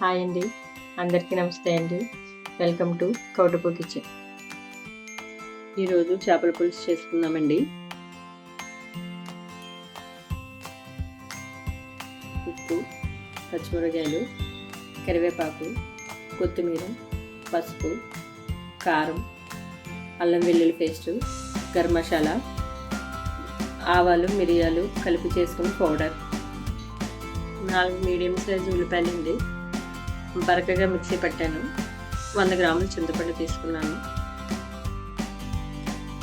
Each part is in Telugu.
హాయ్ అండి. అందరికీ నమస్తే అండి. Welcome to Koutapu kitchen. ఈరోజు చేపల పులుసు చేసుకుందామండి. ఉప్పు పచ్చిమిరకాయలు కరివేపాకు కొత్తిమీర పసుపు కారం అల్లం వెల్లుల్లి పేస్టు గరం మసాలా ఆవాలు మిరియాలు కలిపి చేసుకుని పౌడర్. నాలుగు మీడియం సైజు ఉల్లిపాయలు అండి బరకగా మిక్సీ పెట్టాను. వంద గ్రాములు చింతపండు తీసుకున్నాను.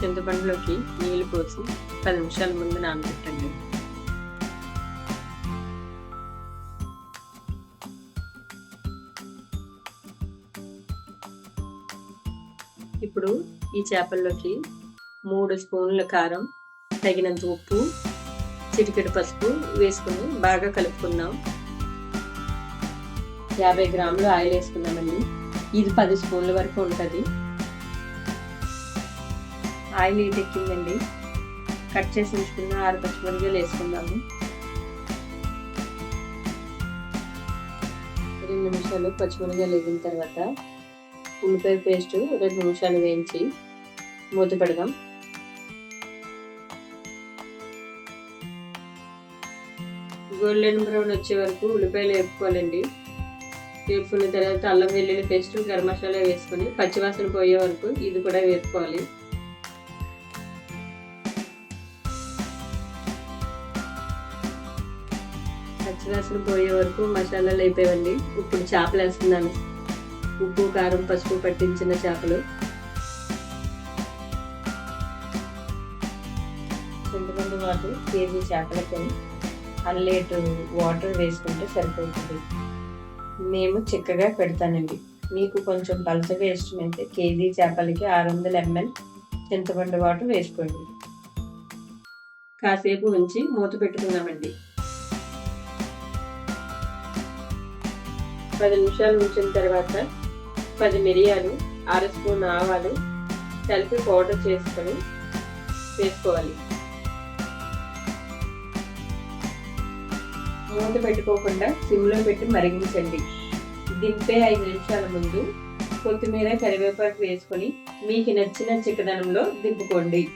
చింతపండులోకి నీళ్ళు పోసి పది నిమిషాల ముందు నానబెట్టండి. ఇప్పుడు ఈ చేపల్లోకి మూడు స్పూన్ల కారం తగినంత ఉప్పు చిటికెడు పసుపు వేసుకుని బాగా కలుపుకుందాం. యాభై గ్రాములు ఆయిల్ వేసుకున్నామండి. ఇది పది స్పూన్ల వరకు ఉంటుంది. ఆయిల్ ఎక్కిందండి. కట్ చేసి ఉంచుకున్న ఆరు పచ్చిమిరపకాయలు వేసుకుందాము. రెండు నిమిషాలు పచ్చిమిరపకాయలు వేగిన తర్వాత ఉల్లిపాయ పేస్ట్ రెండు నిమిషాలు వేయించి మూత పెడదాం. గోల్డెన్ బ్రౌన్ వచ్చే వరకు ఉల్లిపాయలు వేపుకోవాలండి. వేపుకున్న తర్వాత అల్లం వెల్లుల్లి పేస్ట్ గరం మసాలా వేసుకొని పచ్చివాసన పోయే వరకు ఇది కూడా వేసుకోవాలి. పచ్చివాసన పోయే వరకు మసాలాలు అయిపోయావండి ఇప్పుడు చేపలు వేస్తున్నాను. ఉప్పు కారం పసుపు పట్టించిన చేపలు. చింతపండు వాటర్ కేజీ చేపలకి అల్లేటు వాటర్ వేసుకుంటే సరిపోతుంది. మేము చిక్కగా పెడతానండి. మీకు కొంచెం పలుచగా ఇష్టమైతే కేజీ చేపలకి ఆరు వందల ఎంఎల్ చింతపండు వాటర్ వేసుకోండి. కాసేపు ఉంచి మూత పెట్టుకుందామండి. పది నిమిషాలు ఉంచిన తర్వాత పది మిరియాలు అర స్పూన్ ఆవాలు కలిపి పౌడర్ చేసుకొని వేసుకోవాలి. మూత పెట్టుకోకుండా సిమ్లో పెట్టి మరిగించండి. దింపే ఐదు నిమిషాల ముందు కొత్తిమీర కరివేపాకు వేసుకొని మీకు నచ్చిన చిక్కదనంలో దింపుకోండి.